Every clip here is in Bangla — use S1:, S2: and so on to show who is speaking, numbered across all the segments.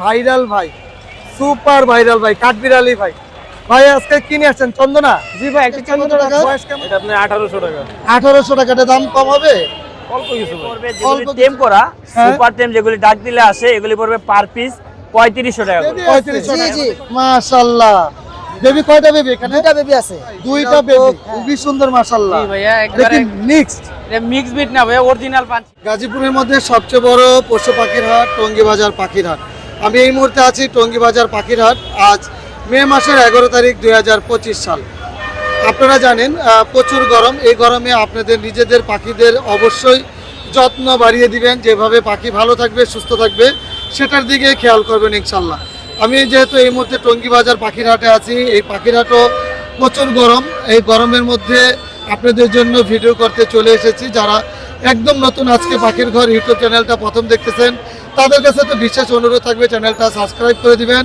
S1: ভাইরাল ভাই সুপার ভাইরাল ভাই কাঠবিড়ালি ভাই। ভাই আজকে কিনে আসছেন? চন্দনা?
S2: জি ভাই একটা চন্দনা
S1: টাকা? বয়স কেমন?
S3: এটা আপনি আঠারোশো টাকা।
S1: আঠারোশো টাকাটা দাম কম হবে?
S3: অল্প কিছু
S2: পড়বে
S1: অল্প
S2: যেগুলি টেম করা
S1: হ্যাঁ।
S2: সুপার টেম যেগুলি ডাক দিলে আসে এগুলি পড়বে পার পিস পঁয়ত্রিশশো টাকা করে।
S1: পঁয়ত্রিশশো
S4: জি,
S1: টাকা
S4: জি।
S1: মাশাল্লাহ। বেবি কয়টা বেবি এখানে?
S4: দুইটা বেবি আছে।
S1: দুইটা বেবি। খুবই সুন্দর মাশাল্লাহ।
S2: জি ভাইয়া একবারে
S1: কি মিক্সড
S2: মিক্স বিট না ভাইয়া অরিজিনাল পাঞ্চি
S1: গাজীপুরের মধ্যে সবচেয়ে বড় পশু পাখির হাট টঙ্গী বাজার পাখির হাট। আমি এই মুহূর্তে আছি টঙ্গিবাজার পাখিরহাট। আজ মে মাসের এগারো তারিখ দু হাজার পঁচিশ সাল। আপনারা জানেন প্রচুর গরম। এই গরমে আপনাদের নিজেদের পাখিদের অবশ্যই যত্ন বাড়িয়ে দিবেন। যেভাবে পাখি ভালো থাকবে, সুস্থ থাকবে, সেটার দিকে খেয়াল করবেন ইনশাল্লাহ। আমি যেহেতু এই মুহূর্তে টঙ্গিবাজার পাখিরহাটে আছি, এই পাখিরহাটও প্রচুর গরম। এই গরমের মধ্যে আপনাদের জন্য ভিডিও করতে চলে এসেছি। যারা একদম নতুন আজকে পাখির ঘর ইউটিউব চ্যানেলটা প্রথম দেখতেছেন তাদের কাছে তো বিশেষ অনুরোধ থাকবে, চ্যানেলটা সাবস্ক্রাইব করে দিবেন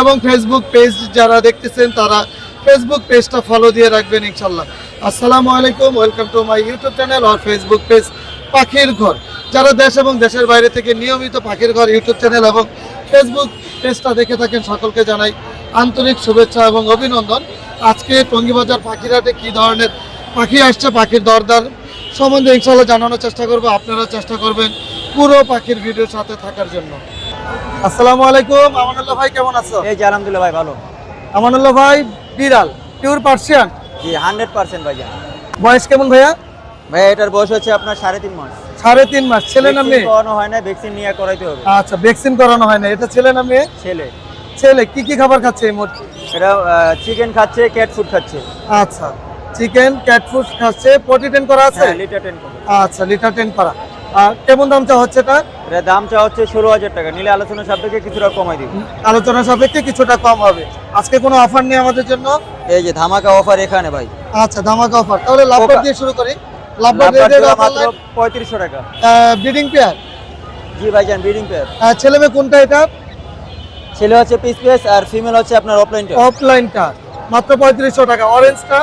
S1: এবং ফেসবুক পেজ যারা দেখতেছেন, তারা ফেসবুক পেজটা ফলো দিয়ে রাখবেন ইনশাল্লাহ আসসালামু আলাইকুম welcome to my YouTube channel R Facebook page পাখির ঘর। যারা দেশ এবং দেশের বাইরে থেকে নিয়মিত পাখির ঘর ইউটিউব চ্যানেল এবং ফেসবুক পেজটা দেখে থাকেন, সকলকে জানাই আন্তরিক শুভেচ্ছা এবং অভিনন্দন। আজকে টঙ্গিবাজার পাখিরহাটে কী ধরনের পাখি আসছে, পাখির দরদার সম্বন্ধে ইনশাল্লাহ জানানোর চেষ্টা করব আপনারা চেষ্টা করবেন। পুরো পাখির ভিডিওর সাথে থাকার জন্য। আসসালামু আলাইকুম আমানুল্লাহ ভাই কেমন আছো?
S2: এই যে আলহামদুলিল্লাহ ভাই ভালো।
S1: আমানুল্লাহ ভাই বিড়াল পিওর পার্সিয়ান
S2: জি হান্ড্রেড পার্সেন্ট ভাইয়া।
S1: বয়স কেমন ভাইয়া?
S2: ভাইয়া এটার বয়স হচ্ছে আপনার সাড়ে তিন মাস।
S1: সাড়ে তিন মাস ছেলে না মেয়ে?
S2: করানো হয় না ভ্যাকসিন নিয়ে করাইতে হবে।
S1: আচ্ছা ভ্যাকসিন করানো হয় না এটা ছেলে না মেয়ে?
S2: ছেলে।
S1: ছেলে কি কি খাবার খাচ্ছে এই মুহূর্তে?
S2: এটা চিকেন খাচ্ছে ক্যাট ফুড খাচ্ছে।
S1: আচ্ছা চিকেন ক্যাট ফুড খাচ্ছে পটি টেন করা আছে?
S2: হ্যাঁ লিটার টেন করে।
S1: আচ্ছা লিটার টেন করা। আর কেমন দামটা হচ্ছে এটা
S2: এটা দামটা হচ্ছে ষোলো হাজার টাকা। নিলে আলোচনা সাপেক্ষে কিছুটা কমাই দিব।
S1: আলোচনা সাপেক্ষে কিছুটা কম হবে। আজকে কোনো অফার নেই আমাদের জন্য?
S2: এই যে ধামাকা অফার এখানে ভাই।
S1: আচ্ছা ধামাকা অফার তাহলে লাভবার দিয়ে শুরু করি। লাভবার
S2: মাত্র পঁয়ত্রিশশো টাকা।
S1: ব্রিডিং পেয়ার
S2: জি ভাইজান ব্রিডিং পেয়ার
S1: ছেলে মেয়ে কোনটা এটা?
S2: ছেলে হচ্ছে পিস পিস আর ফিমেল হচ্ছে আপনার অফলাইনটা
S1: অফলাইনটা মাত্র পঁয়ত্রিশশো টাকা। অরেঞ্জটা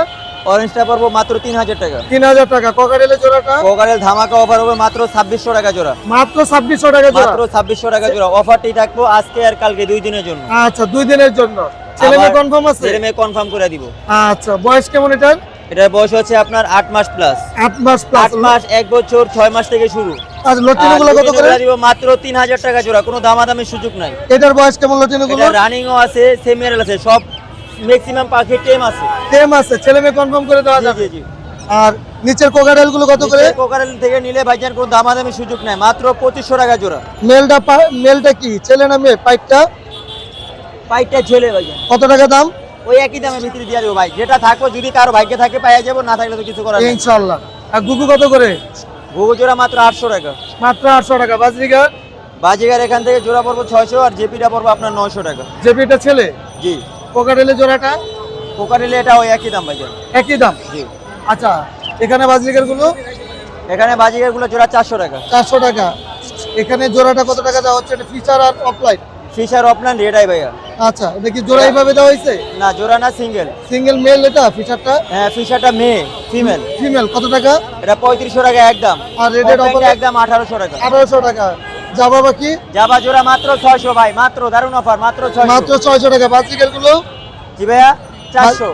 S2: অরেঞ্জটা পড়ব মাত্র তিন হাজার টাকা।
S1: তিন হাজার টাকা। ককারেলের জোড়াটা?
S2: কোকারেল ধামাকা অফার হবে মাত্র ছাব্বিশশো টাকা জোড়া।
S1: মাত্র ছাব্বিশশো টাকা
S2: মাত্র ছাব্বিশশো টাকা জোড়া। অফারটি থাকব আজকে আর কালকে দুই দিনের জন্য।
S1: আচ্ছা দুই দিনের জন্য। ছেলে মেয়ে কনফার্ম আছে?
S2: ছেলে মেয়ে কনফার্ম করে দিব।
S1: আচ্ছা বয়স কেমন এটার?
S2: এটার বয়স হচ্ছে আপনার আট মাস প্লাস
S1: আট মাস প্লাস
S2: আট মাস এক বছর ছয় মাস থেকে শুরু।
S1: আচ্ছা
S2: মাত্র তিন হাজার টাকা জোড়া। কোনো দামাদামির সুযোগ নাই।
S1: এটার বয়স কেমন লটিনো গুলো
S2: এটা রানিংও আছে সেমিয়ার আছে সব ম্যাক্সিমাম পাখির টেম আছে।
S1: টেম আছে ছেলে মেয়ে কনফার্ম করে দেওয়া যাবে।
S2: জি
S1: আর নিচের কোকারেলগুলো কত করে?
S2: কোকারেল থেকে নিলে ভাইজান কোনো দামাদামি সুযোগ নাই মাত্র পঁচিশশো টাকা জোড়া।
S1: মেলটা মেলটা কি ছেলে না মেয়ে? পাইপটা?
S2: পাইটটা ঝেলে ভাইজান
S1: কত টাকা দাম?
S2: ওই একই দামে বিক্রি দিয়ে দেবো ভাই। যেটা থাকো যদি কারও ভাগ্যে থাকে পাইয়া যাব না থাকলে তো কিছু করার
S1: ইনশাল্লাহ আর গুগু কত করে?
S2: ঘুঘু জোড়া মাত্র আটশো টাকা।
S1: মাত্র আটশো টাকা। বাজরিকা
S2: বাজিগার এখান থেকে জোড়া পড়ব ছয়শো আর জেপিটা পড়ব আপনার নয়শো টাকা।
S1: জেপিটা ছেলে?
S2: জি।
S1: কোকারেলের জোড়াটা?
S2: কোকারিলে এটা ওই একই দাম ভাইজান।
S1: একই দাম?
S2: জি।
S1: আচ্ছা এখানে বাজরিকারগুলো
S2: এখানে বাজিগারগুলো জোড়া চারশো টাকা।
S1: চারশো টাকা। এখানে জোড়াটা কত টাকা দেওয়া হচ্ছে? এটা ফিচার আর opaline
S2: Fischer opaline red eye ভাইয়া।
S1: আচ্ছা এটা কি জোড়া এইভাবে দেওয়া হয়েছে?
S2: না জোড়া না সিঙ্গেল
S1: সিঙ্গেল মেল এটা ফিচারটা
S2: হ্যাঁ ফিশারটা মেয়ে ফিমেল
S1: ফিমেল কত টাকা?
S2: এটা পঁয়ত্রিশশো টাকা একদম।
S1: আর রেডের
S2: Offline
S1: অফারে
S2: একদম আঠারোশো টাকা।
S1: আঠারোশো টাকা।
S2: জাবা জোড়া মাত্র ছয়শো ভাই মাত্র দারুণ অফার মাত্র ছয়শো।
S1: মাত্র ছয়শো টাকা। বাজরিকারগুলো
S2: জি ভাইয়া চারশো।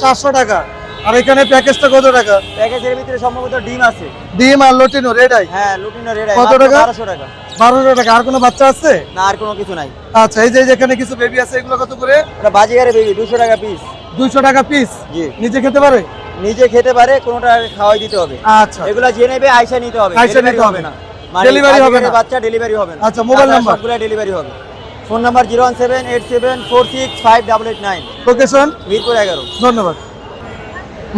S1: চারশো টাকা। আর এখানে প্যাকেজটা কত টাকা?
S2: প্যাকেজের ভিতরে সম্ভবত ডিম আছে।
S1: ডিম আর লটিনো রেড আই
S2: হ্যাঁ লুটিনো রেডাই
S1: কত টাকা?
S2: বারোশো টাকা।
S1: বারোশো টাকা। আর কোনো বাচ্চা আছে?
S2: না আর কোনো কিছু নাই।
S1: আচ্ছা এই যে যেখানে কিছু বেবি আছে এগুলো কত করে?
S2: বাজিগারে বেবি দুশো টাকা পিস
S1: দুইশো টাকা পিস
S2: জি।
S1: নিজে খেতে পারে?
S2: নিজে খেতে পারে কোনোটা খাওয়াই দিতে হবে।
S1: আচ্ছা।
S2: এগুলা যে নেবে আইসা নিতে হবে।
S1: আইসা নিতে হবে।
S2: না। মানে
S1: Delivery হবে না।
S2: বাচ্চা ডেলিভারি হবে না।
S1: আচ্ছা, মোবাইল নাম্বার?
S2: সবগুলো ডেলিভারি হবে। Phone number zero one seven eight seven four six five double eight nine
S1: location
S2: Mirpur এগারো।
S1: ধন্যবাদ।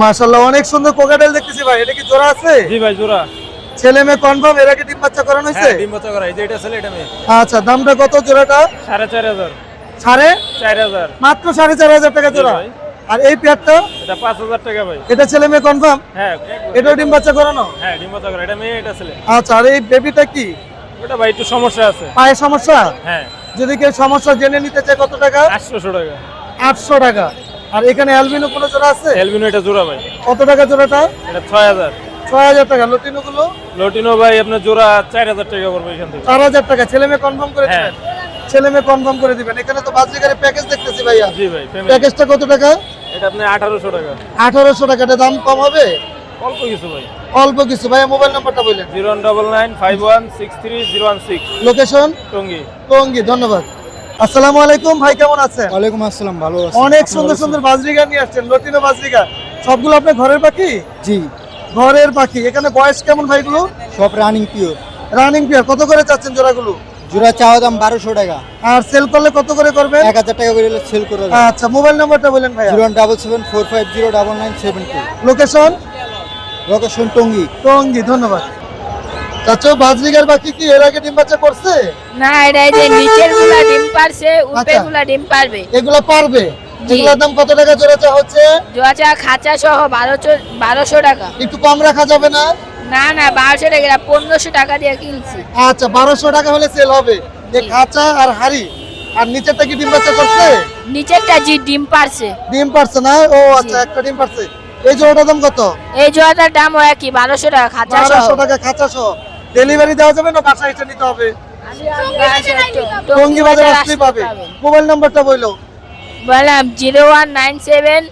S1: মাশাল্লাহ অনেক সুন্দর কোকাটেল দেখতেছি ভাই। এটা কি জোড়া আছে?
S3: জি ভাই জোড়া।
S1: ছেলে মেয়ে কনফার্ম এর আগে ডিম বাচ্চা করানো হয়েছে?
S3: হ্যাঁ ডিম বাচ্চা করা এই যে এটা ছেলে এটা মেয়ে।
S1: আচ্ছা দামটা কত জোড়াটা?
S3: সাড়ে চার হাজার।
S1: সাড়ে?
S3: চার হাজার।
S1: মাত্র সাড়ে চার হাজার টাকা জোড়া।
S3: ভাই।
S1: আর এই পেয়ারটা?
S3: এটা পাঁচ হাজার টাকা ভাই।
S1: এটা ছেলে মেয়ে কনফার্ম
S3: হ্যাঁ
S1: এটাও ডিম বাচ্চা করানো?
S3: হ্যাঁ ডিম বাচ্চা করা এটা মেয়ে এটা ছেলে।
S1: আচ্ছা আর এই বেবিটা কি?
S3: ওটা ভাই একটু সমস্যা আছে।
S1: পায়ের সমস্যা?
S3: হ্যাঁ।
S1: যদি কেউ সমস্যা জেনে নিতে চায় কত টাকা?
S3: আটশোশো টাকা।
S1: আটশো টাকা। আর এখানে অ্যালবিনো কোনো জোড়া আছে?
S3: এলবিনো এটা জোড়া ভাই।
S1: কত টাকা জোড়াটা?
S3: এটা ছয় হাজার।
S1: ছয় হাজার টাকা। লটিনো গুলো
S3: লটিনো ভাই আপনার জোড়া চার হাজার টাকা পড়বে এখান থেকে।
S1: চার হাজার টাকা। ছেলে মেয়ে কনফার্ম করে
S3: হ্যাঁ।
S1: দিবেন। ছেলে মেয়ে কনফার্ম করে দিবেন। এখানে তো বাজরিকারের প্যাকেজ দেখতেছি ভাইয়া।
S5: জি ভাই
S1: প্যাকেজটা কত টাকা?
S5: এটা আপনি আঠারোশো টাকা।
S1: আঠারোশো টাকা এটা দাম কম হবে?
S5: অল্প কিছু ভাই।
S1: অল্প কিছু ভাইয়া মোবাইল নাম্বারটা বললেন
S5: zero one double nine five one six three zero one six.
S1: Location
S5: Tongi.
S1: Tongi ধন্যবাদ। আসসালামু আলাইকুম ভাই কেমন আছেন?
S4: ওয়ালাইকুম আসসালাম ভালো আছি।
S1: অনেক সুন্দর সুন্দর বাজরিগা নিয়ে আসছেন লটিনো বাজরিগা। সবগুলো আপনার ঘরের পাখি?
S4: জি।
S1: ঘরের পাখি। এখানে বয়স কেমন ভাইগুলো?
S4: সব রানিং পিওর
S1: রানিং পিয়ার কত করে চাচ্ছেন জোড়াগুলো?
S4: জোড়া চাওয়া দাম বারোশো টাকা।
S1: আর সেল করলে কত করে করবেন?
S4: এক হাজার টাকা করে সেল করে
S1: আচ্ছা মোবাইল নাম্বারটা বলেন ভাইয়া।
S4: Zero double seven four five zero double nine seven two.
S1: Location
S4: location Tongi.
S1: Tongi ধন্যবাদ। চাচো বাজরিগার পাখি কি? এর আগে ডিম বাচ্চা করছে?
S6: না এটা এই যে নিচেরগুলা ডিম পারছে উপরের
S1: আচ্ছা।
S6: গুলা ডিম পারবে।
S1: এগুলো পারবে। এগুলোর দাম কত টাকা জোড়া চা হচ্ছে?
S6: জোয়াচা খাঁচা সহ বারোশো বারোশো টাকা।
S1: একটু কম রাখা যাবে না?
S6: না না বারোশো টাকা পনেরোশো টাকা দিয়ে কিনছি।
S1: আচ্ছা বারোশো টাকা হলে সেল হবে। যে খাঁচা আর হাড়ি। আর নিচেরটা কি ডিম বাচ্চা করছে?
S6: নিচেরটা জি ডিম পারছে।
S1: ডিম পারছে না? ও আচ্ছা একটা ডিম পারছে। এই জোড়াটার দাম কত?
S6: এই জোয়াটার দাম হয় কি বারোশো টাকা খাঁচা
S1: বারোশো টাকা খাঁচা সহ। ডেলিভারি দেওয়া যাবে না? বাসায় এসে নিতে হবে? টঙ্গি বাজার আসলেই পাবে। মোবাইল নাম্বারটা বলল
S6: বললাম zero one nine seven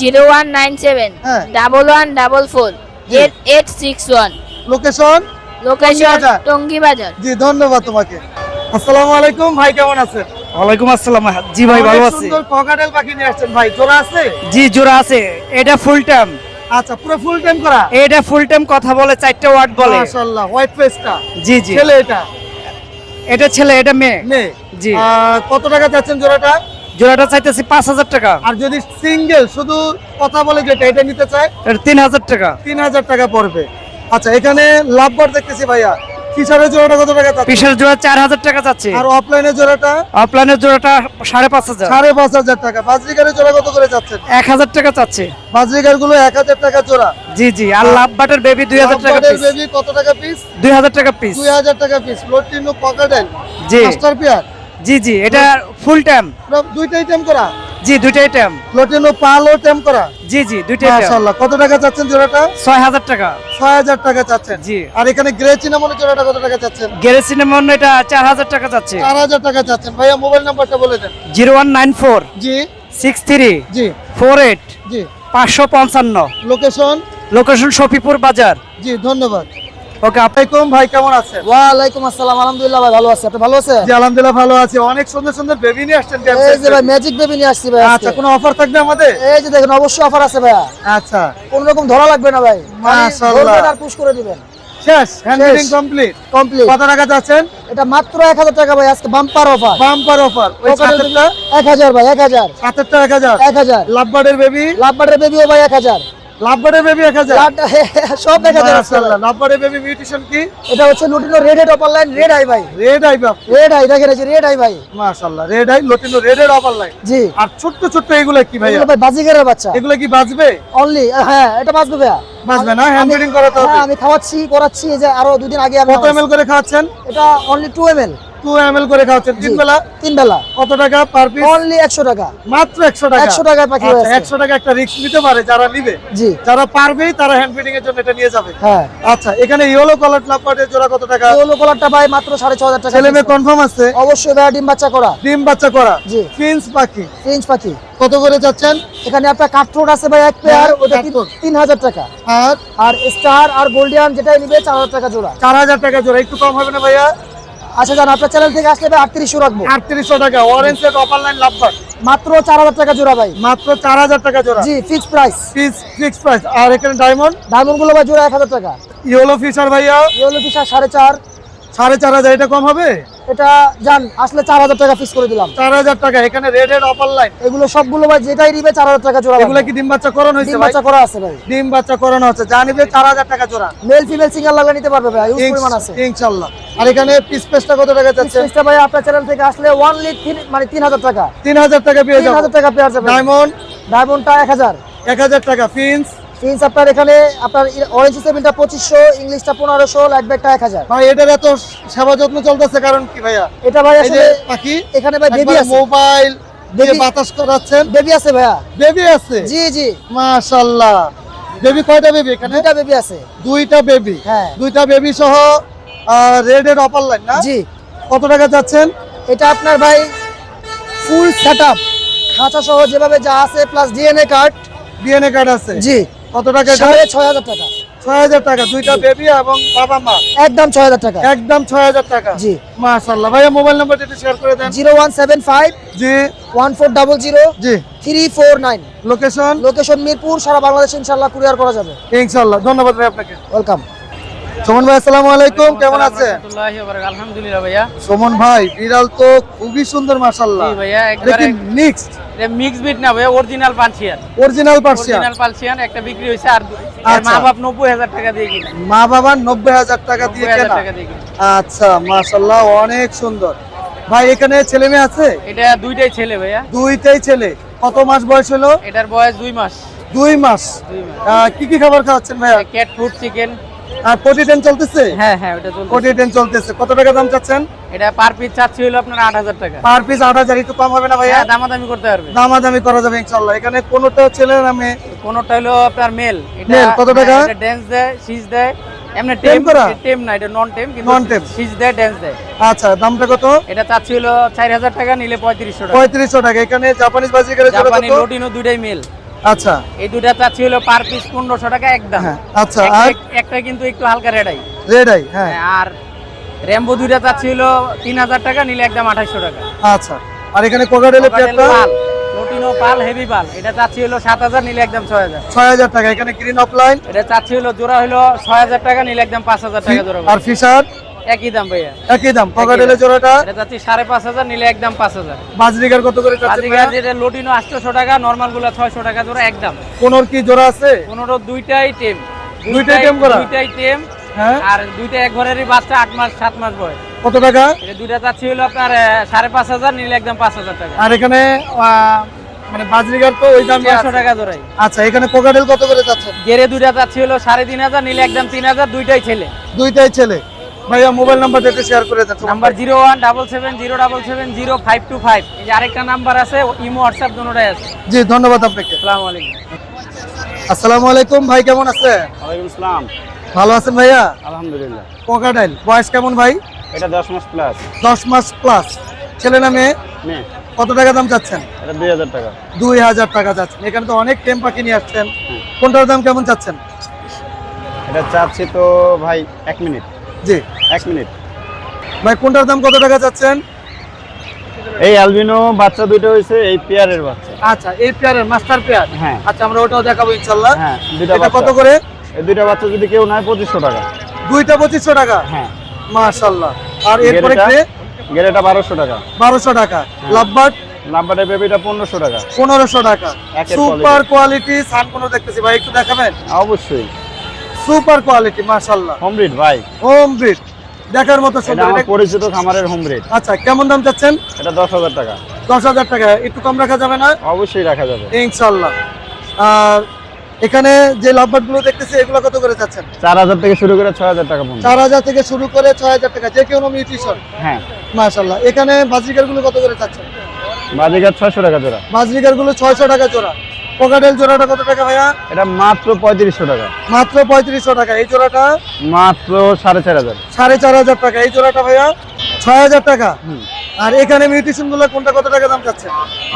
S6: zero one nine seven
S1: হ্যাঁ।
S6: Double one double four.
S1: Location
S6: location
S1: বাজার।
S6: বাজার
S1: জি ধন্যবাদ তোমাকে। আসসালামু আলাইকুম ভাই কেমন আছেন?
S7: ওয়ালাইকুম আসসালাম জি ভাই ভালো আছি।
S1: সুন্দর ককাটেল পাখি নিয়ে আসছেন ভাই। জোড়া আছে?
S7: জি জোড়া আছে। এটা ফুল টাইম
S1: আচ্ছা পুরো ফুল টাইম করা?
S7: এটা ফুল টাইম কথা বলে চারটে ওয়ার্ড বলে।
S1: মাশাআল্লাহ হোয়াইট ফেসটা
S7: জি জি।
S1: ছেলে এটা?
S7: এটা ছেলে এটা মেয়ে।
S1: মেয়ে।
S7: জি।
S1: আহ, কত টাকা যাচ্ছেন জোড়াটা?
S7: জোড়াটা চাইতেছি পাঁচ হাজার টাকা।
S1: আর যদি সিঙ্গেল শুধু কথা বলে যেটা এটা নিতে চায়
S7: এটা তিন হাজার টাকা।
S1: তিন হাজার টাকা পড়বে। আচ্ছা এখানে লাভবার দেখতেছি ভাইয়া। ফিশারের জোড়াটা কত টাকা যাচ্ছে
S7: পিসের জোড়া চার হাজার টাকা
S1: আর অফলাইনের জোড়াটা?
S7: অফলাইনের জোড়াটা
S1: বাজরিকারের জোড়া কত করে
S7: এক হাজার টাকা চাচ্ছে।
S1: বাজরিকারগুলো এক হাজার টাকা জোড়া।
S7: জি জি আর লাভ বেবি দুই হাজার টাকা পিস
S1: বেবি কত টাকা পিস
S7: দুই হাজার টাকা পিস
S1: দুই হাজার টাকা পিস লোটিনো
S7: জি।
S1: মাস্টার পিয়ার
S7: জি জি এটা ফুল টাইম
S1: দুইটাই টেম করা?
S7: জি দুইটাই টাইম
S1: লোটিনো পালও টেম করা?
S7: জি জি দুইটাই
S1: মাশাআল্লাহ। কত টাকা চাচ্ছেন জোড়াটা?
S7: ছয় হাজার টাকা।
S1: ছয় হাজার টাকা চাচ্ছেন।
S7: জি।
S1: আর এখানে গ্রে চিনামনের জোড়াটা কত টাকা চাচ্ছেন?
S7: গেরে সিনেমন এটা চার হাজার টাকা যাচ্ছে
S1: চার হাজার টাকা চাচ্ছেন। ভাইয়া মোবাইল নাম্বারটা বলে দেন।
S7: জিরো ওয়ান নাইন ফোর
S1: জি।
S7: সিক্স থ্রি
S1: জি।
S7: ফোর এইট
S1: জি।
S7: পাঁচশো পঞ্চান্ন।
S1: Location
S7: location Shafipur Bazar.
S1: জি ধন্যবাদ।
S7: ওকে
S1: আলাইকুম ভাই কেমন আছেন?
S8: ভাই ভালো আছি।
S1: বেবি নিয়ে
S8: ভাই ম্যাজিক বেবি
S1: অফার থাকবে আমাদের?
S8: এই যে ভাই
S1: আচ্ছা।
S8: কোন রকম ধরা
S1: টাকা যাচ্ছেন?
S8: এটা মাত্র 1000 টাকা ভাই আজকে বাম্পার অফার ভাই 1000
S1: সাতেরটা লাভবারে বেবি হ্যাঁ, হ্যাঁ,
S8: হ্যাঁ, সব 1000 মাশাআল্লাহ
S1: লাভবারে বেবি কি?
S8: এটা হচ্ছে লুটিনো রেড এর অপার লাইন রেড আই ভাই।
S1: রেড আই বাপ।
S8: রেড আই দেখেন আছে রেড আই ভাই।
S1: মাশাআল্লাহ red eye lutino red head opaline
S8: জি।
S1: আর ছোট ছোট এগুলা কি ভাই
S8: এগুলো ভাই বাচ্চা।
S1: এগুলো কি বাজবে?
S8: অনলি হ্যাঁ এটা বাজবে ভাই
S1: বাজবে না? হ্যান্ড ফিডিং করাতে হবে।
S8: আমি খাওয়াচ্ছি করাচ্ছি এই যে আরও দুদিন আগে আমি
S1: কত এমএল করে খাওয়াচ্ছেন?
S8: এটা only 2 ML two M L
S1: করে খাওয়াচ্ছেন। তিন বেলা
S8: তিন বেলা।
S1: কত টাকা পার পিস
S8: অনলি একশো টাকা।
S1: মাত্র একশো টাকা।
S8: 100 টাকায় পাখি
S1: আচ্ছা, একশো টাকা একটা রিস্ক নিতে পারে যারা নিবে।
S8: জি।
S1: যারা পারবেই তারা হ্যান্ড ফিডিং এর জন্য এটা নিয়ে যাবে।
S8: হ্যাঁ।
S1: আচ্ছা এখানে ইয়েলো কালার লাভবার্ডের জোড়া কত টাকা?
S8: ইয়েলো কালারটা ভাই মাত্র সাড়ে ছ হাজার টাকা
S1: ছেলে মেয়ে কনফার্ম আছে?
S8: অবশ্যই ভাইয়া ডিম বাচ্চা করা।
S1: ডিম বাচ্চা করা।
S8: জি।
S1: ফিন্স পাখি।
S8: ফ্রেঞ্চ পাখি।
S1: কত করে যাচ্ছেন?
S8: এখানে আপনার কাঠঠোট আছে ভাই এক পেয়ার
S1: হ্যাঁ,
S8: ওটা তিন হাজার টাকা।
S1: আর?
S8: আর স্টার আর গোল্ডিয়ান যেটাই নিবে চার হাজার টাকা জোড়া।
S1: চার হাজার টাকা জোড়া। একটু কম হবে না ভাইয়া?
S8: আচ্ছা জান আপনার চ্যানেল থেকে আসলে ভাই আটত্রিশশো রাখব।
S1: আটত্রিশশো টাকা অরেঞ্জ সেট অফার লাইন লাভবার
S8: মাত্র চার হাজার টাকা জোড়া ভাই।
S1: মাত্র চার হাজার টাকা জোড়া।
S8: জি fix price
S1: fix fix price আর এখানে ডায়মন্ড
S8: ডায়মন্ডগুলো ভাই জোড়া এক হাজার টাকা।
S1: ইয়েলো ফিশার ভাইয়া।
S8: ইয়েলো ফিশার সাড়ে চার।
S1: সাড়ে চার হাজার এটা কম হবে?
S8: এটা জান আসলে চার হাজার টাকা ফিক্স করে দিলাম।
S1: চার হাজার টাকা এখানে রেড অফার লাইন
S8: এগুলো সবগুলো ভাই যেটাই নিবে চার হাজার টাকা জোড়া
S1: এগুলো কি ডিম বাচ্চা করানো হয়েছে
S8: ডিম বাচ্চা করা আছে ভাই।
S1: ডিম বাচ্চা করানো হচ্ছে যা নিবে চার হাজার টাকা জোড়া।
S8: মেল ফিমেল সিঙ্গেল লাগলে নিতে পারবে ভাই ইউজ পরিমাণ আছে।
S1: ইনশাল্লাহ। আর এখানে পিস পেসটা কত টাকা যাচ্ছে
S8: পিসটা ভাই আপনার চ্যানেল থেকে আসলে ওয়ানলি তিন মানে তিন হাজার টাকা।
S1: তিন হাজার টাকা পেয়ে
S8: তিন
S1: যাব
S8: হাজার টাকা পেয়ার যাবে
S1: ডায়মন্ড
S8: ডায়মন্ডটা এক হাজার।
S1: এক হাজার টাকা ফিন্স
S8: ফিন্স আপনার এখানে আপনার অরেঞ্জ সেভেনটা পঁচিশশো ইংলিশটা পনেরোশো ব্যাগটা এক হাজার।
S1: ভাই এটার এত সেবা যত্ন চলতেছে কারণ কি ভাইয়া?
S8: এটা ভাই আসলে
S1: পাখি
S8: এখানে ভাই বেবি আছে।
S1: মোবাইল দিয়ে বাতাস করাচ্ছেন।
S8: বেবি আছে ভাইয়া।
S1: বেবি আছে?
S8: জি জি।
S1: মাশাআল্লাহ বেবি কয়টা বেবি এখানে?
S8: দুইটা বেবি আছে।
S1: দুইটা বেবি
S8: হ্যাঁ।
S1: দুইটা বেবি সহ রেড এর অপার লাইন না?
S8: জি।
S1: কত টাকা যাচ্ছেন?
S8: এটা আপনার ভাই ফুল সেট আপ খাঁচা সহ যেভাবে যা আছে plus DNA card
S1: DNA card আছে।
S8: জি।
S1: কত টাকা
S8: সাড়ে ছয় হাজার টাকা।
S1: ছয় হাজার টাকা দুইটা বেবি এবং বাবা মা।
S8: একদম ছয় হাজার টাকা।
S1: একদম ছয় হাজার টাকা।
S8: জি।
S1: মাশাল্লাহ ভাইয়া মোবাইল নাম্বারটা একটু শেয়ার করে দেন।
S8: জিরো ওয়ান সেভেন ফাইভ
S1: জি।
S8: ওয়ান ফোর ডাবল জিরো
S1: জি।
S8: Three four nine.
S1: Location
S8: location Mirpur সারা বাংলাদেশ ইনশাল্লাহ কুরিয়ার করা যাবে।
S1: ইনশাল্লাহ ধন্যবাদ ভাই আপনাকে।
S8: ওয়েলকাম
S1: সুমন ভাই আসসালামু আলাইকুম। কেমন আছেন?
S9: আলহামদুলিল্লাহ ভাইয়া।
S1: সুমন ভাই বিড়াল তো খুবই সুন্দর মাশাল্লাহ
S9: ভাইয়া একবারে
S1: কি মিক্সড
S9: মিক্স বিট না ভাইয়া original Persian
S1: original Persian.
S9: Original Persian একটা বিক্রি আর
S1: আচ্ছা।
S9: মা বাপ নব্বই হাজার টাকা দিয়ে কিনে।
S1: মা বাবার নব্বই টাকা দিয়ে কেনা।
S9: টাকা দিয়ে কিনে।
S1: আচ্ছা অনেক সুন্দর। ভাই এখানে ছেলে মেয়ে আছে?
S9: এটা দুইটাই ছেলে ভাইয়া।
S1: দুইটাই ছেলে। কত মাস বয়স হলো?
S9: এটার বয়স দুই মাস।
S1: দুই মাস। কি কি খাবার খাওয়াচ্ছেন ভাইয়া?
S9: ক্যাট ফুড চিকেন
S1: আর টেন চলতেছে?
S9: হ্যাঁ হ্যাঁ ওটা চলছে
S1: টেন চলতেছে। কত টাকা দাম চাচ্ছেন?
S9: এটা পার পিস চাচ্ছি হলো আপনার আট হাজার টাকা।
S1: পার পিস আট হাজার একটু কম হবে না ভাইয়া?
S9: হ্যাঁ দামাদামি করতে পারবে।
S1: দামাদামি করা যাবে ইনশাল্লাহ এখানে কোনোটা ছেলে নামে
S9: কোনটা হলো আপনার মেল এটা
S1: কত টাকা?
S9: হ্যাঁ, এটা ড্যান্স দেয় সিজ দেয়। এমনি টেম
S1: করা?
S9: টেম না এটা নন টেম কিন্তু
S1: Non-tame।
S9: সিজ দেয় ড্যান্স দেয়।
S1: আচ্ছা দামটা কত?
S9: এটা চাচ্ছি হলো চার হাজার টাকা নিলে পঁয়ত্রিশশো টাকা।
S1: পঁয়ত্রিশশো টাকা। এখানে জাপানিজ বাজিকারের জোড়া
S9: জাপানি লোটিনো দুইটাই মেল
S1: আচ্ছা।
S9: এই দুটা চাচ্ছি হলো পার পিস পনেরোশো টাকা একদম।
S1: হ্যাঁ, আচ্ছা, আর?
S9: একটা কিন্তু একটু হালকা রেডাই
S1: রেড আই হ্যাঁ।
S9: আর র্যাম্বো দুইটা চাচ্ছি হলো তিন হাজার টাকা নিলে একদম আঠাশশো টাকা।
S1: আচ্ছা আর এখানে কোকাডেলের পেয়ারটা
S9: পাল লোটিনো পাল হেভি পাল এটা চাচ্ছি হলো সাত হাজার নিলে একদম ছয় হাজার।
S1: ছয় হাজার টাকা এখানে গ্রিন অফলাইন
S9: এটা চাচ্ছি হলো জোড়া হলো ছয় হাজার টাকা নিলে একদম পাঁচ হাজার টাকা জোড়া
S1: আর ফিশার
S9: একই দাম ভাইয়া।
S1: একই দাম। জোড়াটা?
S9: এটা চাচ্ছি সাড়ে পাঁচ হাজার নিলে একদম পাঁচ হাজার।
S1: কত করে
S9: বাজিকার যেটা লোটিনো আটশোশো টাকা নর্মালগুলা ছয়শো টাকা জোড়া একদম
S1: কোনোর কি জোড়া আছে?
S9: পনেরো দুইটাই টেম।
S1: দুইটাই টেম করা?
S9: দুইটাই টেম।
S1: হ্যাঁ।
S9: আর দুইটা এক ঘরেরই বাচ্চা আট মাস সাত মাস বয়স।
S1: কত টাকা?
S9: এটা দুইটা হলো আপনার আহ, সাড়ে পাঁচ হাজার নিলে একদম পাঁচ হাজার টাকা।
S1: আর এখানে মানে বাজরিকার তো ওই দামই
S9: ছয়শো টাকা জোড়াই।
S1: আচ্ছা এখানে কোকাডেল কত করে চাচ্ছেন?
S9: গেরে দুইটা চাচ্ছি হলো সাড়ে তিন হাজার নিলে একদম তিন হাজার দুইটাই ছেলে।
S1: দুইটাই ছেলে। ভাইয়া মোবাইল নাম্বারটা একটু শেয়ার করে দেন।
S9: Number zero one double seven zero double seven zero five two five এই যে আরেকটা নাম্বার আছে ইমো হোয়াটসঅ্যাপ দুটোটাই আছে।
S1: জি ধন্যবাদ আপনাকে।
S9: আসসালামু আলাইকুম।
S1: আসসালামু আলাইকুম ভাই কেমন আছেন
S3: ওয়ালাইকুম আসসালাম।
S1: ভালো আছেন ভাইয়া?
S3: আলহামদুলিল্লাহ।
S1: কোকাডাইল বয়স কেমন ভাই?
S3: এটা দশ মাস প্লাস
S1: দশ মাস প্লাস ছেলে না মেয়ে?
S3: মেয়ে।
S1: কত টাকা দাম চাচ্ছেন?
S3: এটা দুই হাজার টাকা।
S1: দুই হাজার টাকা চাচ্ছেন। এখানে তো অনেক টেম পাখি নিয়ে আসছেন কোনটার দাম কেমন চাচ্ছেন?
S3: এটা চাচ্ছি তো ভাই এক মিনিট।
S1: জি।
S3: এক মিনিট।
S1: ভাই কোনটার দাম কত টাকা চাচ্ছেন?
S3: এই অ্যালবিনো বাচ্চা দুইটা হয়েছে এই পেয়ারের বাচ্চা।
S1: আচ্ছা এই পেয়ারের মাস্টার পেয়ার?
S3: হ্যাঁ।
S1: আচ্ছা আমরা ওটাও দেখাবো ইনশাল্লাহ।
S3: হ্যাঁ দুইটা
S1: কত করে?
S3: এই দুইটা বাচ্চা যদি কেউ নেয় পঁচিশশো টাকা।
S1: দুইটা পঁচিশশো টাকা?
S3: হ্যাঁ।
S1: মাশাল্লাহ। আর এরপরে গ্রে
S3: গেরেটা বারোশো টাকা।
S1: বারোশো টাকা।
S3: হ্যাঁ।
S1: লাভবার্ড?
S3: নাম্বারটা বেবিটা পনেরোশো টাকা।
S1: পনেরোশো টাকা। সুপার কোয়ালিটি সান কোনো দেখতেছি। ভাই একটু দেখাবেন?
S3: অবশ্যই।
S1: সুপার কোয়ালিটি মাশাল্লাহ।
S3: হোম ব্রিড ভাই।
S1: হোম ব্রিড দেখার মতো সুন্দর
S3: পরিচিত খামারের হোম ব্রিড
S1: আচ্ছা কেমন দাম চাচ্ছেন?
S3: এটা দশ হাজার টাকা।
S1: দশ হাজার টাকা। একটু কম রাখা যাবে না?
S3: অবশ্যই রাখা যাবে।
S1: ইনশাল্লাহ। আর এখানে যে লাভবার্ডগুলো দেখতেছি এগুলো কত করে চাচ্ছেন?
S3: চার হাজার থেকে শুরু করে ছয় হাজার টাকা পর্যন্ত।
S1: চার হাজার থেকে শুরু করে ছয় হাজার টাকা। যে কোনো মিউট্রিশন
S3: হ্যাঁ।
S1: মাশাল্লাহ। এখানে বাজরিকারগুলো কত করে চাচ্ছেন?
S3: বাজিকার ছয়শো টাকা জোড়া।
S1: বাজরিকারগুলো ছয়শো টাকা জোড়া। পকাটেল জোড়াটা কত টাকা ভাইয়া?
S3: এটা মাত্র পঁয়ত্রিশশো টাকা।
S1: মাত্র পঁয়ত্রিশশো টাকা। এই জোড়াটা?
S3: মাত্র সাড়ে চার হাজার।
S1: সাড়ে চার হাজার টাকা। এই জোড়াটা ভাইয়া ছয় হাজার টাকা। আর এখানে মিউটিশনগুলো কোনটা কত টাকা দাম চাচ্ছে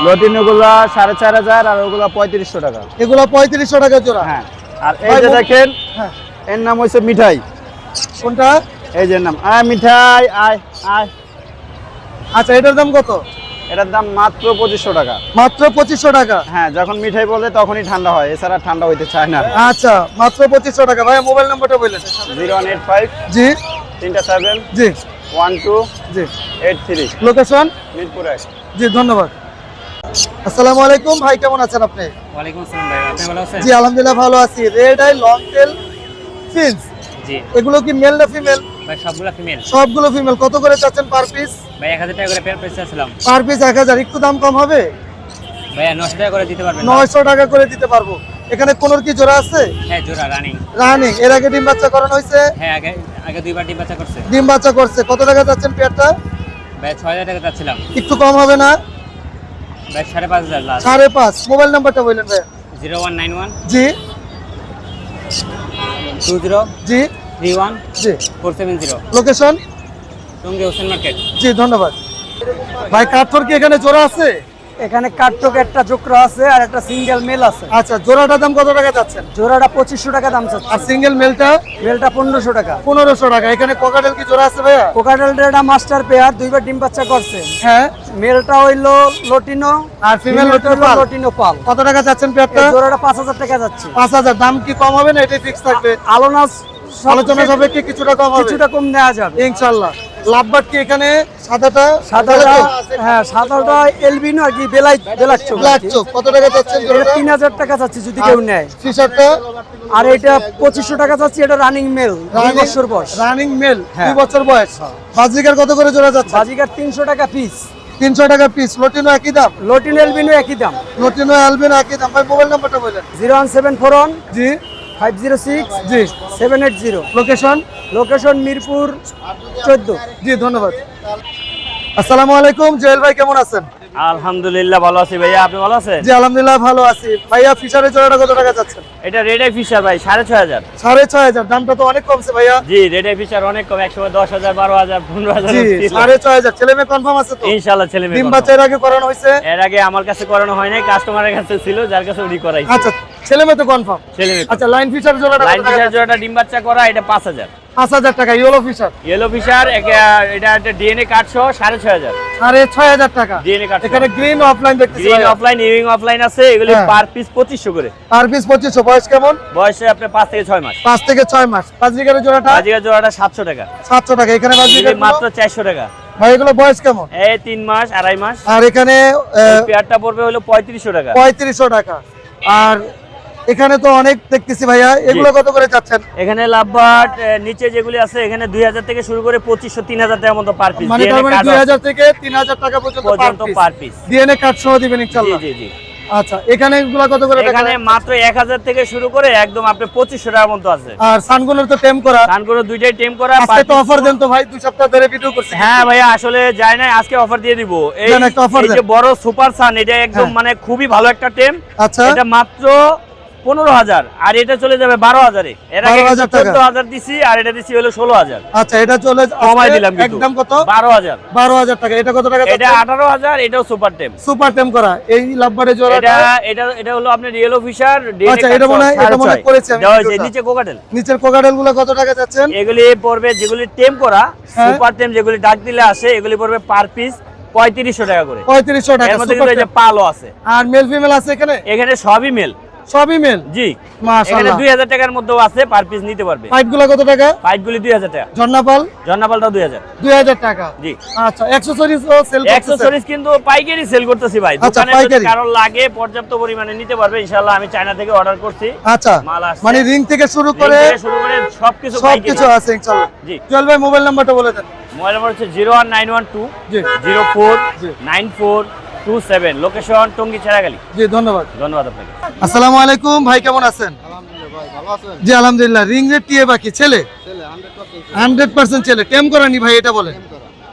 S3: লটিন ওগুলা সাড়ে চার হাজার আর ওগুলা পঁয়ত্রিশশো টাকা।
S1: এগুলো পঁয়ত্রিশশো টাকা জোড়া।
S3: হ্যাঁ। আর এই যে দেখেন
S1: হ্যাঁ।
S3: এর নাম হচ্ছে মিঠাই।
S1: কোনটা?
S3: এই যে নাম আয় মিঠাই আয় আয়।
S1: আচ্ছা এটার দাম কত?
S3: এটার দাম মাত্র পঁচিশশো টাকা।
S1: মাত্র পঁচিশশো টাকা?
S3: হ্যাঁ যখন মিঠাই বলে তখনই ঠান্ডা হয় এছাড়া ঠান্ডা হইতে চায় না।
S1: আচ্ছা মাত্র পঁচিশশো টাকা। ভাইয়া মোবাইল নাম্বারটা বললেন
S3: জিরো ওয়ান এইট ফাইভ
S1: জি।
S3: তিনটা সেভেন
S1: জি।
S3: ওয়ান টু
S1: জি।
S3: এইট থ্রি
S1: লোকেশন
S3: মিরপুর
S1: জি ধন্যবাদ। আসসালামু আলাইকুম। ভাই কেমন আছেন আপনি?
S9: ওয়ালাইকুম আসসালাম ভাই আপনি ভালো আছেন?
S1: জি আলহামদুলিল্লাহ ভালো আছি। Red eye long tail fins
S9: জি।
S1: এগুলো কি মেল না ফিমেল
S9: ভাই সবগুলো ফিমেল
S1: সবগুলো ফিমেল কত করে চাচ্ছেন পার পিস
S9: ভাই এক হাজার টাকা করে পেয়ার আসলাম
S1: পার পিস এক হাজার একটু দাম কম হবে?
S9: ভাইয়া নশো টাকা করে দিতে পারবেন
S1: নয়শো টাকা করে দিতে পারব। এখানে কোনোর কি জোড়া আছে?
S9: হ্যাঁ জোড়া রানিং
S1: রানিং এর আগে ডিম বাচ্চা করানো হয়েছে?
S9: হ্যাঁ আগে আগে দুইবার ডিম বাচ্চা করছে।
S1: ডিম বাচ্চা করছে। কত টাকা চাচ্ছেন পেয়ারটা
S9: ভাই ছয় হাজার টাকা চাচ্ছিলাম।
S1: একটু কম হবে না?
S9: ভাই সাড়ে পাঁচ হাজার লাস্ট
S1: সাড়ে পাঁচ। মোবাইল নাম্বারটা বললেন ভাই
S9: জিরো ওয়ান নাইন ওয়ান।
S1: জি।
S9: Two zero.
S1: জি।
S9: Three one.
S1: জি।
S9: Four seven zero.
S1: Location
S9: Tongi Hossain market.
S1: জি ধন্যবাদ। ভাই কাঠর কি এখানে জোড়া আছে?
S10: এখানে একটা চক্র আছে আর একটা সিঙ্গেল মেল আছে।
S1: আচ্ছা জোড়াটার দাম কত টাকা যাচ্ছেন
S10: জোড়াটা পঁচিশশো টাকা দাম চাচ্ছে
S1: আর সিঙ্গেল মেলটা?
S10: মেলটা পনেরোশো টাকা।
S1: পনেরোশো টাকা। এখানে কোকাটেল কি জোড়া আছে ভাইয়া?
S10: কোকাটেলটা মাস্টার পেয়ার দুইবার ডিম বাচ্চা করছে।
S1: হ্যাঁ।
S10: মেলটা হইল লটিনো
S1: আর ফিমেল
S10: লটিনো পাল?
S1: কত টাকা চাচ্ছেন পেয়ারটা?
S10: জোড়াটা পাঁচ হাজার টাকা যাচ্ছে।
S1: পাঁচ হাজার। দাম কি কম হবে না এটাই ফিক্স থাকবে?
S10: আলোনাস
S1: আলোচনা সাপেক্ষে কিছুটা কম হবে।
S10: কিছুটা কম নেওয়া যাবে।
S1: ইনশাল্লাহ। লাভবাট কি এখানে সাদাটা
S10: সাদাটা হ্যাঁ সাদাটা এলবিনো আর কি বেলাই বেলাক চোখ
S1: ব্ল্যাক চোখ। কত টাকা চাচ্ছেন
S10: তিন হাজার টাকা চাচ্ছি যদি কেউ নেয়।
S1: ফিশারটা?
S10: আর এটা পঁচিশশো টাকা চাচ্ছি এটা রানিং মেল দুই বছর বয়স।
S1: রানিং মেল
S10: হ্যাঁ।
S1: দুই বছর বয়স। বাজিকার কত করে জোড়া যাচ্ছে?
S10: বাজিকার তিনশো টাকা পিস
S1: তিনশো টাকা পিস লোটিনো একই দাম?
S10: লটিন এলবিনো একই দাম।
S1: লোটিনো অ্যালবিন একই দাম। ভাই মোবাইল নাম্বারটা বলেন।
S10: Zero one seven four one
S1: জি।
S10: ফাইভ জিরো সিক্স
S1: জি।
S10: Seven eight zero.
S1: Location
S10: location Mirpur চোদ্দ।
S1: জি ধন্যবাদ। আসসালামু আলাইকুম জুয়েল ভাই কেমন আছেন?
S11: আলহামদুলিল্লাহ ভালো আছি ভাইয়া আপনি ভালো আছেন?
S1: জি আলহামদুলিল্লাহ ভালো আছি। ভাইয়া ফিশারের জোড়াটা কত টাকা যাচ্ছেন
S11: এটা রেড আই ফিশার ভাই সাড়ে ছয় হাজার।
S1: সাড়ে ছয় হাজার দামটা তো অনেক কমছে ভাইয়া।
S11: জি রেড আই ফিশার অনেক কম একসময় দশ হাজার বারো হাজার পনেরো হাজার
S1: জি সাড়ে ছয় হাজার। ছেলে মেয়ে কনফার্ম আছে তো?
S11: ইনশাল্লাহ ছেলে মেয়ে
S1: ডিম
S11: confirm।
S1: বাচ্চার আগে করানো হয়েছে?
S11: এর আগে আমার কাছে করানো হয় নাই কাস্টমারের কাছে ছিল যার কাছে উনি করাইছে।
S1: আচ্ছা ছেলে মেয়ে তো কনফার্ম
S11: ছেলে মেয়ে
S1: আচ্ছা লাইন ফিশার জোড়াটা
S11: লাইন ফিশার জোড়াটা ডিম বাচ্চা করা এটা পাঁচ হাজার।
S1: পাঁচ হাজার টাকা ইয়েলো ফিশার
S11: ইয়েলো ফিশার এটা একটা ডিএনএ কার্ড সহ সাড়ে ছয় হাজার।
S1: সাড়ে ছয় হাজার টাকা।
S11: ডিএনএ কার্ড
S1: এখানে গ্রিন অফলাইন দেখতেছি
S11: গ্রিন অফলাইন ইউইং অফলাইন আছে এগুলি। পার পিস পঁচিশশো করে।
S1: পার পিস পঁচিশশো বয়স কেমন?
S11: বয়সে আপনার পাঁচ থেকে ছয় মাস।
S1: পাঁচ থেকে ছয় মাস। পাঁচরিকারের জোড়াটা?
S11: বাজিকার জোড়াটা সাতশো টাকা।
S1: সাতশো টাকা। এখানে
S11: এগুলি
S1: বাজরিকার
S11: মাত্র চারশো টাকা।
S1: ভাই এগুলো বয়স কেমন?
S11: এই তিন মাস আড়াই মাস।
S1: আর এখানে
S11: পেয়ারটা পড়বে হলো পঁয়ত্রিশশো টাকা।
S1: পঁয়ত্রিশশো টাকা। আর এখানে তো অনেক দেখতেছি ভাইয়া। এগুলো কত করে চাচ্ছেন?
S11: এখানে লাভবাট নিচে যেগুলি আছে এখানে দুই হাজার থেকে শুরু করে পঁচিশশো তিন হাজার টাকার মতো পার পিস
S1: মানে তার মানে দুই হাজার থেকে তিন হাজার টাকা পর্যন্ত পার পিস। ডিএনএ কার্ড সহ দিবেন
S11: জি জি জি।
S1: আচ্ছা এখানে এগুলো কত করে
S11: এখানে মাত্র এক হাজার থেকে শুরু করে একদম আপনি পঁচিশশো টাকার মতো আছে।
S1: আর সানগুলোর তো টেম করা।
S11: দান দুইটাই টেম করা
S1: আজকে তো অফার দেন তো ভাই দুই সপ্তাহ ধরে ভিডিও করছি।
S11: হ্যাঁ ভাইয়া আসলে যায় না আজকে অফার দিয়ে দিব। এই যে বড় সুপার সান এটা একদম
S1: হ্যাঁ।
S11: মানে খুবই ভালো একটা টেম
S1: আচ্ছা।
S11: এটা মাত্র পনেরো হাজার। আর এটা চলে যাবে বারো হাজারে। এর আগে চোদ্দ হাজার দিছি আর এটা দিছি হলো ষোলো হাজার।
S1: আচ্ছা এটা চলে
S11: কমাই দিলাম
S1: একদম কত?
S11: বারো হাজার।
S1: বারো হাজার টাকা। এটা কত টাকা
S11: এটা আঠারো হাজার এটাও সুপার টেম
S1: সুপার টেম করা। এই লাভবারে
S11: এটা এটা এটা হলো আপনার রিয়েল অফিসার
S1: আচ্ছা, এটা মনে হয়- এটা মনে হয় করেছি।
S11: নিচে কোকাটেল
S1: নিচের কোকাটেলগুলো কত টাকা
S11: এগুলি পড়বে যেগুলি টেম করা
S1: হ্যাঁ।
S11: সুপার টেম যেগুলি ডাক দিলে আসে এগুলি পড়বে পার পিস পঁয়ত্রিশশো টাকা করে।
S1: পঁয়ত্রিশশো টাকা।
S11: পালও আছে।
S1: আর মেল ফিমেল আছে এখানে?
S11: এখানে সবই মেল
S1: সবই মেল
S11: জি। এখানে
S1: মাশাআল্লাহ
S11: দুই হাজার টাকার মধ্যেও আছে পার পিস নিতে পারবে।
S1: পাইপগুলো কত টাকা?
S11: পাইপ গুলি দুই হাজার টাকা।
S1: ঝর্ণাপাল?
S11: হাজার।
S1: দুই হাজার টাকা।
S11: জি।
S1: আচ্ছা অ্যাক্সেসরিজ ও সেল
S11: অ্যাক্সেসরিজ কিন্তু পাইকারি সেল করতেছি ভাই।
S1: আচ্ছা,
S11: দোকানে যদি কারও লাগে পর্যাপ্ত পরিমাণে নিতে পারবে ইনশাআল্লাহ আমি চায়না থেকে অর্ডার করছি।
S1: আচ্ছা মানে রিং থেকে শুরু করে
S11: শুরু করে সবকিছু
S1: সব কিছু আছে ইনশাআল্লাহ।
S11: জি।
S1: জুয়েল ভাই মোবাইল নাম্বারটা বলে দেন।
S11: মোবাইল নাম্বার হচ্ছে zero one nine one two
S1: জি।
S11: জিরো ফোর
S1: জি।
S11: Nine four two seven location Tongi Cheragali
S1: জি ধন্যবাদ।
S11: ধন্যবাদ আপনাকে।
S1: আসসালামু আলাইকুম ভাই কেমন আছেন? জি আলহামদুলিল্লাহ রিং রেট টিয়ে বাকি ছেলে? হান্ড্রেড পার্সেন্ট ছেলে। টেম করেনি ভাই এটা বলে।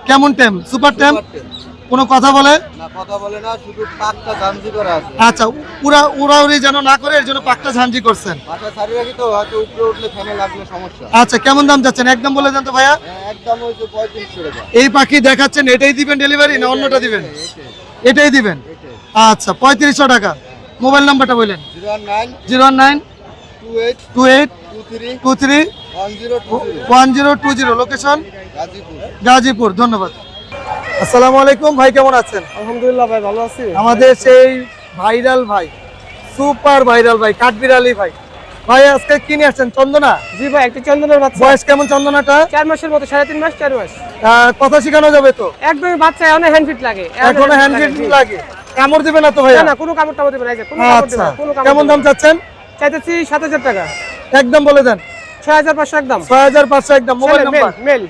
S1: কেমন টেম সুপার টেম কোনো কথা বলে?
S4: না কথা বলে না শুধু পাকটা গামজি করা আছে।
S1: আচ্ছা উড়া উড়াউড়ি যেন না করে এর জন্য পাকটা ঝাঞ্জি করছেন।
S4: বাসা সারি রাখি তো হয়তো উপরে উঠলে ফ্যানে লাগলে সমস্যা।
S1: আচ্ছা কেমন দাম যাচ্ছেন একদম বলে দেন তো ভাইয়া।
S4: হ্যাঁ,
S1: এই পাখি দেখাচ্ছেন এটাই দিবেন ডেলিভারি না অন্যটা দিবেন? এটাই দিবেন? আচ্ছা পঁয়ত্রিশশো টাকা। মোবাইল নাম্বারটা বললেন
S4: zero one nine two eight
S1: two
S4: three one zero two zero.
S1: Location?
S4: Gazipur.
S1: ধন্যবাদ। আসসালামু আলাইকুম ভাই কেমন আছেন?
S10: আলহামদুলিল্লাহ ভাই ভালো আছি।
S1: আমাদের সেই ভাইরাল ভাই সুপার ভাইরাল ভাই কাঠবিড়ালি ভাই। ভাই আজকে কি নিয়ে আসছেন? চন্দনা?
S10: জি ভাই একটা চন্দনের বাচ্চা।
S1: বয়স কেমন চন্দনাটা?
S10: চার মাসের মতো সাড়ে তিন মাস চার মাস
S1: কথা শেখানো যাবে তো?
S10: একদমই বাচ্চা অনেক হ্যান্ড ফিট লাগে।
S1: এখন হ্যান্ড লাগে কামড় দিবে না তো ভাইয়া?
S10: না কোনো কামড় টামড় দেবে না কোনো কামড়
S1: আচ্ছা
S10: দেবে না, কোনো কামড়
S1: কেমন দাম চাচ্ছেন?
S10: চাইতেছি সাত হাজার টাকা।
S1: একদম বলে দেন।
S10: ছয় হাজার পাঁচশো একদম।
S1: ছয় হাজার পাঁচশো একদম mobile number?
S10: Male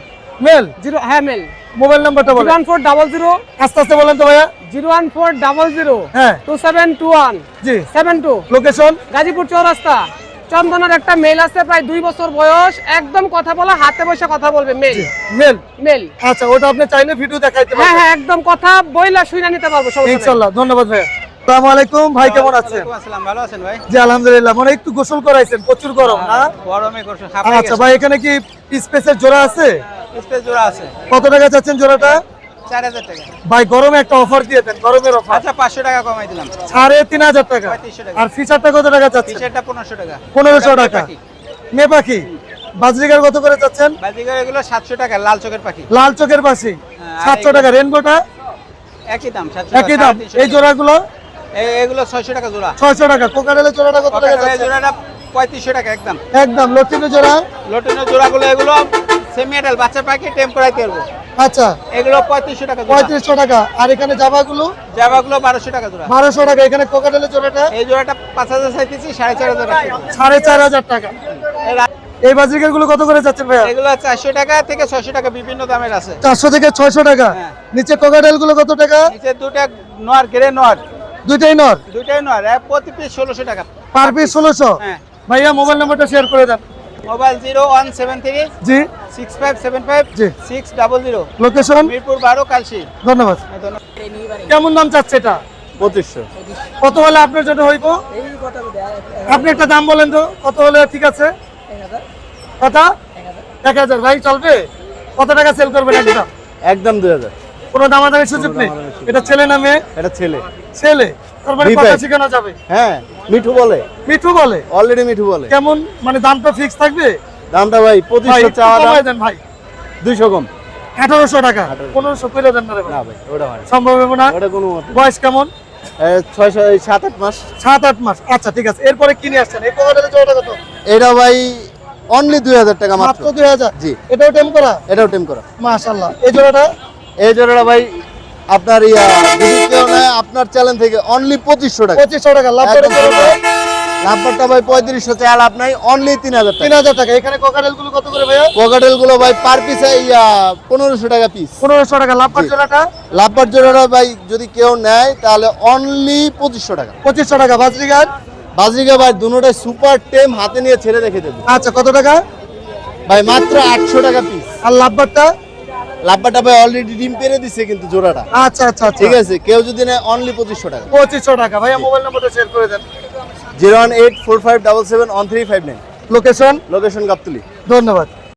S1: male
S10: zero হ্যাঁ মেল
S1: মোবাইল নাম্বারটা বলেন।
S10: One four double zero.
S1: আস্তে আস্তে বলেন তো ভাইয়া।
S10: Zero one four double zero.
S1: হ্যাঁ।
S10: Two seven two one.
S1: জি।
S10: Seven two.
S1: Location
S10: Gazipur Chowrasta. চন্দনার একটা মেল আছে প্রায় দুই বছর বয়স। একদম কথা বলা হাতে বসে কথা বলবে মেল।
S1: মেল।
S10: মেল।
S1: আচ্ছা ওটা আপনি চাইলে ভিডিও দেখাইতে
S10: হ্যাঁ
S1: পারবেন।
S10: হ্যাঁ একদম কথা বইলা শুনে নিতে পারব
S1: ইনশাআল্লাহ ধন্যবাদ আসসালামু আলাইকুম ভাই কেমন আছেন?
S8: আসসালাম ভালো আছেন ভাই?
S1: জি আলহামদুলিল্লাহ মানে একটু গোসল করাইছেন প্রচুর গরম না?
S8: গরমে করছেন
S1: আচ্ছা ভাই এখানে কি স্পেসের জোড়া আছে?
S8: স্পেস জোড়া আছে।
S1: কত টাকা চাচ্ছেন জোড়াটা?
S12: চার হাজার টাকা।
S1: ভাই গরমে একটা অফার দিয়ে দেন গরমের অফার
S12: আচ্ছা পাঁচশো টাকা কমাই দিলাম।
S1: সাড়ে তিন হাজার টাকা। আর ফিচারটা কত টাকা চাচ্ছেন?
S12: টিশার্টটা পনেরোশো টাকা।
S1: পনেরোশো টাকা। মেয়ে পাখি? বাজরিকার কত করে চাচ্ছেন?
S12: বাজিকার এগুলো সাতশো টাকা লাল চোখের পাখি।
S1: লাল চোখের পাশে সাতশো টাকা। রেনবোটা
S12: একই দাম
S1: একই দাম। এই জোড়াগুলো?
S12: এগুলো ছয়শো টাকা জোড়া।
S1: ছয়শো টাকা। কোকারেলের জোড়াটা কত টাকা
S12: এই জোড়াটা পঁয়ত্রিশশো টাকা একদম।
S1: একদম। লটিনো জোড়া?
S12: লটিনের জোড়াগুলো এগুলো সেমি বাচ্চা পাখি টেম্পোরাই করব
S1: আচ্ছা।
S12: এগুলো পঁয়ত্রিশশো টাকা
S1: পঁয়ত্রিশশো টাকা। আর এখানে জামাগুলো?
S12: জামাগুলো বারোশো টাকা জোড়া।
S1: বারোশো টাকা। এখানে জোড়াটা?
S12: এই জোড়াটা পাঁচ হাজার চাইতেছি সাড়ে চার হাজার
S1: সাড়ে চার হাজার টাকা। এই গুলো কত করে যাচ্ছেন ভাইয়া?
S12: এগুলো চারশো টাকা থেকে ছয়শো টাকা বিভিন্ন দামের আছে।
S1: চারশো থেকে ছয়শো টাকা।
S12: হ্যাঁ।
S1: নিচে কোকারেলগুলো কত টাকা?
S12: নিচে দুটা নর গ্রে নর
S1: দুইটাই নর
S12: দুটাই নর প্রতি পিস ষোলোশো টাকা।
S1: পার পিস ষোলোশো?
S12: হ্যাঁ।
S1: ভাইয়া মোবাইল নাম্বারটা শেয়ার করে দেন।
S12: Mobile zero one seven three
S1: জি।
S12: সিক্স ফাইভ সেভেন ফাইভ
S1: জি।
S12: Six double zero.
S1: Location
S12: Mirpur বারো কালশি।
S1: ধন্যবাদ। কেমন দাম চাচ্ছে এটা?
S3: পঁচিশশো।
S1: কত হলে আপনার জন্য হইব? আপনি একটা দাম বলেন তো কত হলে ঠিক আছে? কত এক হাজার। ভাই চলবে? কত টাকা সেল করবেন একদম
S3: একদম দুই হাজার।
S1: কোনো দামাদামি সুযোগ নেই? এটা ছেলে না মেয়ে?
S3: এটা ছেলে।
S1: ছেলে? তারপরে কথা শেখানো যাবে।
S3: হ্যাঁ মিঠু বলে।
S1: মিঠু বলে?
S3: অলরেডি মিঠু বলে।
S1: কেমন? মানে দামটা ফিক্স থাকবে?
S3: দামটা ভাই
S1: ভাই
S3: পঁচিশশো চাওয়া দাম।
S1: কমায় দেন ভাই।
S3: দুইশো কম।
S1: আঠারোশো টাকা। পনেরোশো করে দেন না ভাই।
S3: ওটা
S1: সম্ভব হবে না?
S3: ওটা কোনো
S1: বয়স কেমন?
S3: এ, ছয়শো সাত আট মাস।
S1: সাত আট মাস। আচ্ছা ঠিক আছে। এরপরে কিনে আসছেন। এই কত?
S3: এটা ভাই অনলি দুই হাজার টাকা মাত্র।
S1: মাত্র দুই হাজার?
S3: জি।
S1: এটাও টেম করা?
S3: এটাও টেম করা।
S1: মাশাল্লাহ এই জোড়াটা?
S3: এই জোড়াটা ভাই আপনার ইয়া আপনার চ্যানেল থেকে অনলি পঁচিশশো টাকা।
S1: পঁচিশশো টাকা লাভ
S3: নাম্বারটা ভাই। পঁয়ত্রিশশো চাল আপনার অনলি তিন হাজার
S1: তিন হাজার টাকা। এখানে কোকারেলগুলো কত করে ভাইয়া?
S3: পকেটেলগুলো ভাই পার পিসে ইয়া পনেরোশো টাকা পিস
S1: পনেরোশো টাকা। লাভ পার
S3: জি।
S1: জোড়াটা?
S3: লাভবার জোড়াটা ভাই যদি কেউ নেয় তাহলে অনলি পঁচিশশো টাকা।
S1: পঁচিশশো টাকা। বাজরিগার?
S3: বাজরিকা ভাই দুটোটাই সুপার টেম হাতে নিয়ে ছেড়ে রেখে দেবে।
S1: আচ্ছা কত টাকা?
S3: ভাই মাত্র আটশো টাকা পিস
S1: আর লাভবারটা?
S3: লাভবারটা ভাই অলরেডি ডিম পেরে দিছে কিন্তু জোড়াটা।
S1: আচ্ছা আচ্ছা আচ্ছা।
S3: ঠিক আছে কেউ যদি নেয় অনলি পঁচিশশো টাকা।
S1: পঁচিশশো টাকা। ভাইয়া মোবাইল নাম্বারটা শেয়ার করে দেন।
S3: Zero one eight four five double seven one three five nine.
S1: Location
S3: location Gabtoli.
S1: ধন্যবাদ।